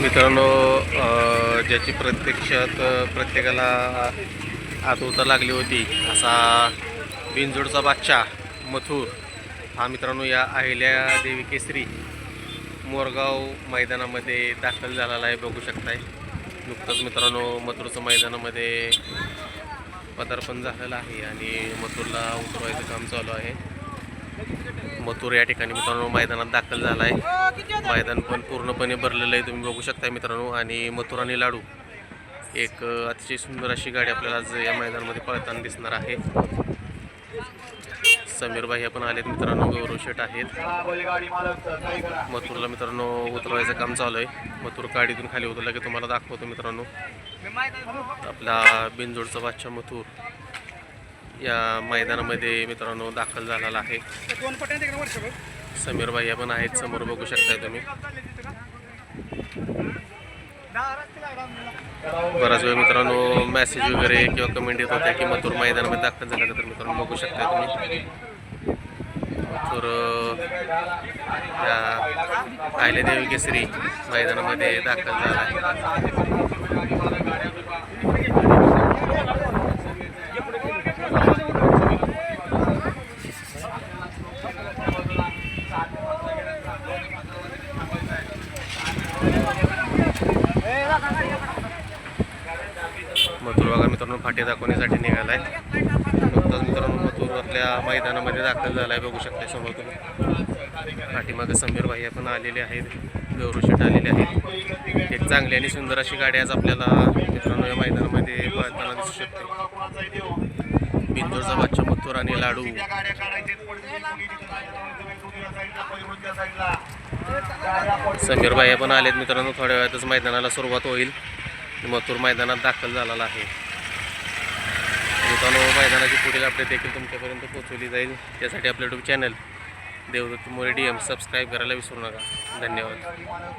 मित्रांनो ज्याची प्रत्यक्षात प्रत्येकाला आतुरता लागली होती असा बिनजोडचा बादशाह मथुर हा मित्रांनो या अहिल्या देवी केसरी मोरगाव मैदानामध्ये दाखल झालेला आहे बघू शकताय. नुकतंच मित्रांनो मथुरचं मैदानामध्ये पदार्पण झालेलं आहे आणि मथुरला उतरवायचं काम चालू आहे. मथुर या ठिकाणी मित्रांनो मैदानात दाखल झाला आहे मैदान पण पूर्णपणे भरलेलं आहे तुम्ही बघू शकता मित्रांनो. आणि मथुर आणि लाडू एक अतिशय सुंदर अशी गाडी आपल्याला आज या मैदानामध्ये पळताना दिसणार आहे. समीर भाई पण आलेत मित्रांनो गौरव शेट आहेत. मथुरला मित्रांनो उतरवायचं काम चालू आहे मथुर गाडीतून खाली उतरला की तुम्हाला दाखवतो मित्रांनो. आपला बिनजोडचा बादशाह मथुर. या मैदानामध्ये मित्रांनो दाखल झालेला आहे. समीर भाई पण आहेत समोर बघू शकताय तुम्ही. बराच वेळ मित्रांनो मेसेज वगैरे किंवा कमेंट येत होत्या की मथुर मैदानामध्ये दाखल झाला तर मित्रांनो बघू शकताय तुम्ही. मथुर अं, या अहिल्यादेवी केसरी मैदानामध्ये दाखल झाला आहे. मथुर बघा मित्रांनो फाटी दाखवण्यासाठी निघालाय. नुकताच मित्रांनो मथुर आपल्या मैदानामध्ये दाखल झालाय बघू शकता समोर तुम्ही. पाठीमागे समीर भाई पण आलेले आहेत गौरवशेट आलेले आहेत. एक चांगली आणि सुंदर अशी गाडी आज आपल्याला मित्रांनो या मैदानामध्ये पाहताना दिसू शकते. बिंदूरचा बादशाह मथुर आणि लाडू. समीर भाई पण आलेत मित्रांनो थोड्या वेळातच मैदानाला सुरुवात होईल. मथुर मैदानात दाखल झालेला आहे. मित्रांनो मैदानाची पुढील अपडेट देखील तुमच्यापर्यंत पोहोचवली जाईल. त्यासाठी आपलं YouTube channel Devdatta More D M subscribe करायला विसरू नका. धन्यवाद.